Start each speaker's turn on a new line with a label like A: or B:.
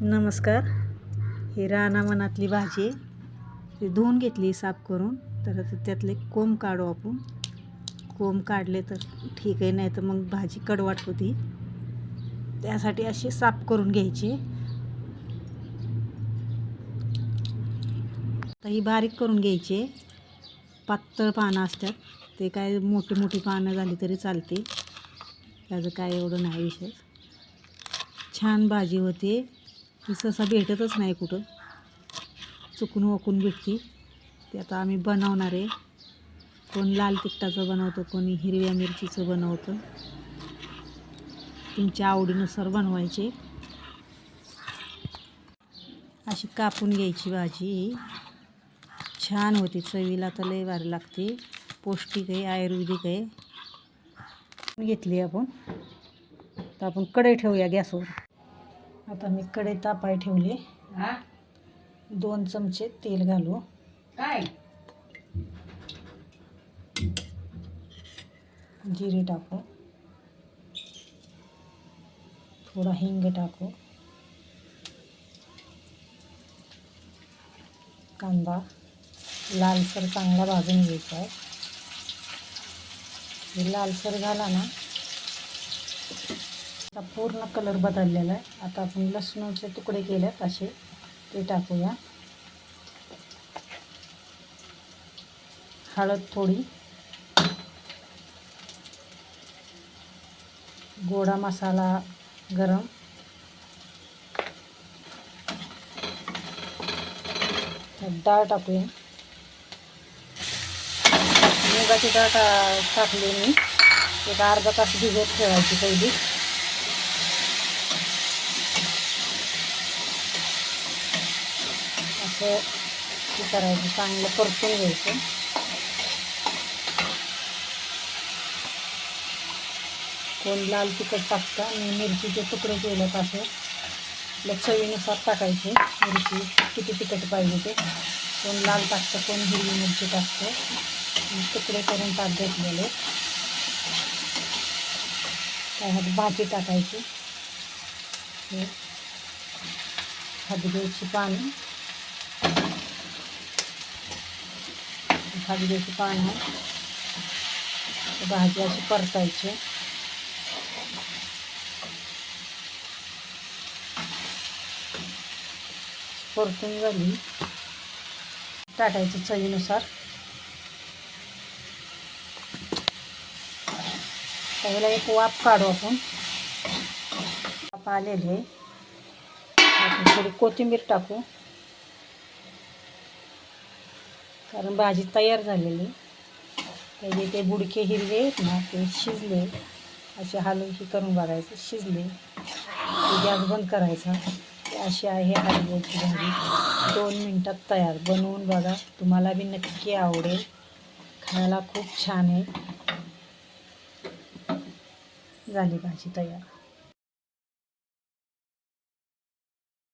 A: नमस्कार. ही राणा मनातली भाजी ती धुवून घेतली साफ करून. तर त्यातले कोंब काढू आपण. कोंब काढले तर ठीक आहे नाही तर मग भाजी कडवाट होती. त्यासाठी अशी साफ करून घ्यायची. आता ही बारीक करून घ्यायची पातळ पानं असतात. ते काय मोठी मोठी पानं झाली तरी चालते त्याचं काय एवढं नाही विशेष. छान भाजी होते. ही सहसा भेटतच नाही कुठं. चुकून वकून भेटते. ते आता आम्ही बनवणार आहे. कोण लाल तिखटाचं बनवतो कोणी हिरव्या मिरचीचं बनवतं. तुमच्या आवडीनुसार बनवायचे. अशी कापून घ्यायची भाजी. छान होती चवीला तर लई भारी लागते. पौष्टिक आहे आयुर्वेदिक आहे. घेतली आपण. तर आपण कढई ठेवूया गॅसवर. आता मी कढई तापाय ठेवली. दोन चमचे तेल घालू.
B: काय?
A: जिरे टाकू. थोडा हिंग टाकू. कांदा लालसर चांगला भाजून घ्यायचा आहे. लालसर झाला ना पूर्ण कलर बदललेला आहे. आता आपण लसणाचे तुकडे केलेत असे ते टाकूया. हळद थोडी. गोडा मसाला गरम. डाळ टाकूया. मुगाची डाळ टा टाकली मी. एक अर्धा तास भिजत ठेवायची पहिली. असं हे करायचं लाल तिखट टाकतं आणि मिरचीचे तुकडे केलेत असे आपल्या चवीनुसार टाकायचे मिरची किती तिखट पाहिजे ते कोण लाल टाकतं कोण हिरवी मिरची टाकतं तुकडे करून टाक घेतलेले त्याच्यात भाजी टाकायची हे हदग्याची पानं हदग्याची पानं भाजी अशी परतायची. परतून झाली. टाकायचं चवीनुसार. त्याला एक वाफ काढू आपण. वाफ आलेले आपण थोडी कोथिंबीर टाकू. कारण भाजी तयार झालेली. त्याचे ते बुडके हिरवे आहेत ना ते शिजले. असे हलवशी करून बघायचं शिजले. गॅस बंद करायचा. अशी आहे हलव्याची भाजी. दोन मिनटात तयार. बनवून बघा. तुम्हाला बी नक्की आवडेल. खायला खूप छान आहे. झाली भाजी तयार.